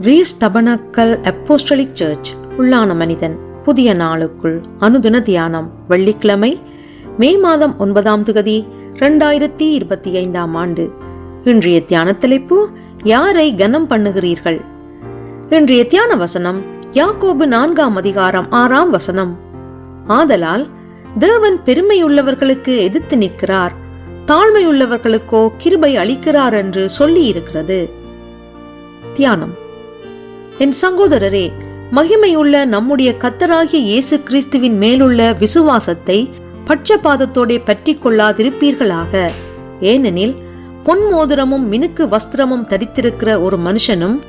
Raise tabernacle apostolic search உள்ளான மனிதன். புதிய நாளுக்குள் அனுதின தியானம். வெள்ளிக்கிழமை மே மாதம் ஒன்பதாம் திகதி ரெண்டாயிரத்தி இருபத்தி ஐந்தாம் ஆண்டு. இன்றைய தியான தலைப்பு யாரை கனம் பண்ணுகிறீர்கள்? இன்றைய தியான வசனம் யாக்கோபு நான்காம் அதிகாரம் ஆறாம் வசனம். ஆதலால் தேவன் பெருமையுள்ளவர்களுக்கு எதிர்த்து நிற்கிறார். தாழ்மையுள்ளவர்களுக்கோ கிருபை அளிக்கிறார் என்று சொல்லி இருக்கிறது தியானம். என் சகோதரரே மகிமையுள்ள நம்முடைய கத்தராகிய இயேசு கிறிஸ்துவின் மேலுள்ள விசுவாசத்தை பட்சபாதத்தோடே பற்றி கொள்ளாதிருப்பீர்களாக. ஏனெனில் பொன் மோதிரமும் மினுக்கு வஸ்திரமும் தரித்திருக்கிற ஒரு மனுஷனும்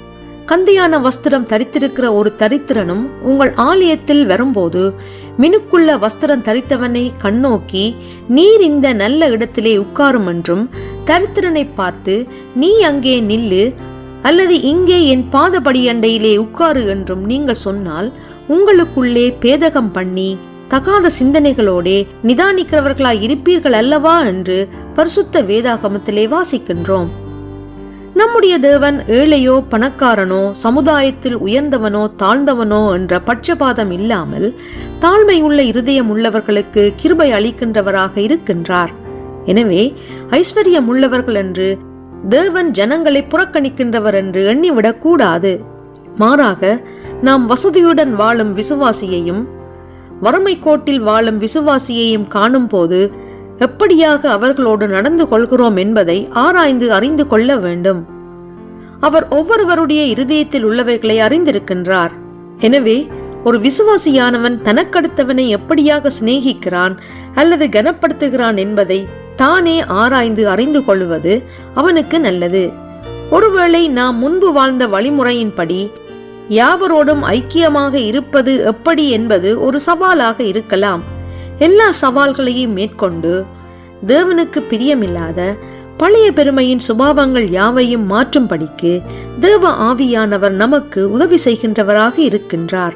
கந்தையான வஸ்திரம் தரித்திருக்கிற ஒரு தரித்திரனும் உங்கள் ஆலயத்தில் வரும்போது மினுக்குள்ள வஸ்திரம் தரித்தவனை கண்ணோக்கி நீர் இந்த நல்ல இடத்திலே உட்காரும் என்றும் தரித்திரனை பார்த்து நீ அங்கே நில்லு அல்லது இங்கே என் பாதபடியண்டையிலே உட்காரு என்றும் நீங்கள் சொன்னால் உங்களுக்குள்ளே பேதகம் பண்ணி தகாத சிந்தனைகளோடே நிதானிக்கிறவர்களாய் இருப்பீர்கள் அல்லவா என்று பரிசுத்த வேதாகமத்திலே வாசிக்கின்றோம். நம்முடைய தேவன் ஏழையோ பணக்காரனோ சமுதாயத்தில் உயர்ந்தவனோ தாழ்ந்தவனோ என்ற பட்சபாதம் இல்லாமல் தாழ்மையுள்ள இருதயம் உள்ளவர்களுக்கு கிருபை அளிக்கின்றவராக இருக்கின்றார். எனவே ஐஸ்வர்யம் உள்ளவர்கள் என்று தேவன் ஜனங்களை புறக்கணிக்கின்றவர் என்று எண்ணிவிடக் கூடாது மாறாக நாம் வசதியுடன் வாழும் விசுவாசியையும் வறுமை கோட்டில் வாழும் விசுவாசியையும் காணும்போது எப்படியாக அவர்களோடு நடந்து கொள்கிறோம் என்பதை ஆராய்ந்து அறிந்து கொள்ள வேண்டும். அவர் ஒவ்வொருவருடைய இருதயத்தில் உள்ளவைகளை அறிந்திருக்கின்றார். எனவே ஒரு விசுவாசியானவன் தனக்கடுத்தவனை எப்படியாக சிநேகிக்கிறான் அல்லது கனப்படுத்துகிறான் என்பதை தானே ஆராய்ந்து அறிந்து கொள்வது அவனுக்கு நல்லது. ஒருவேளை நாம் முன்பு வாழ்ந்த வழிமுறையின்படி யாவரோடும் ஐக்கியமாக இருப்பது எப்படி என்பது ஒரு சவாலாக இருக்கலாம். எல்லா சவால்களையும் மேற்கொண்டு தேவனுக்கு பிரியமில்லாத பழைய பெருமையின் சுபாவங்கள் யாவையும் மாற்றும்படிக்கு தேவ ஆவியானவர் நமக்கு உதவி செய்கின்றவராக இருக்கின்றார்.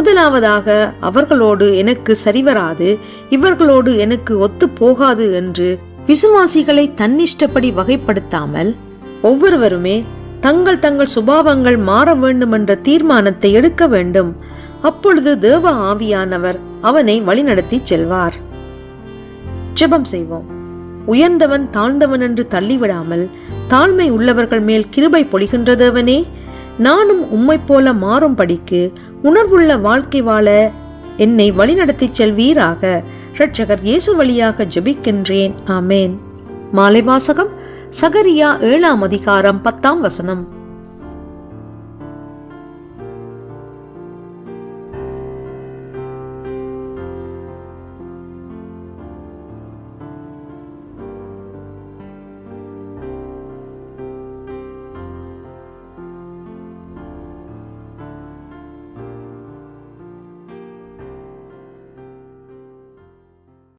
முதலாவதாக அவர்களோடு எனக்கு சரிவராது இவர்களோடு எனக்கு ஒத்து போகாது என்று விசுவாசிகளை தன்னிஷ்டப்படி வகைப்படுத்தாமல் ஒவ்வொருவருமே தங்கள் தங்கள் சுபாவங்கள் மாற வேண்டும் என்ற தீர்மானத்தை எடுக்க வேண்டும். அப்பொழுது தேவ ஆவியானவர் அவனை வழிநடத்தி செல்வார். ஜெபம் செய்வோம். உயர்ந்தவன் தாழ்ந்தவன் என்று தள்ளிவிடாமல் தாழ்மை உள்ளவர்கள் மேல் கிருபை பொழிகின்ற தேவனே நானும் உம்மை போல மாறும்படிக்கு உணர்வுள்ள வாழ்க்கை வாழ என்னை வழிநடத்தி செல்வீராக. இரட்சகர் இயேசு வழியாக ஜெபிக்கின்றேன். ஆமேன். மாலை வாசகம் சகரியா ஏழாம் அதிகாரம் பத்தாம் வசனம்.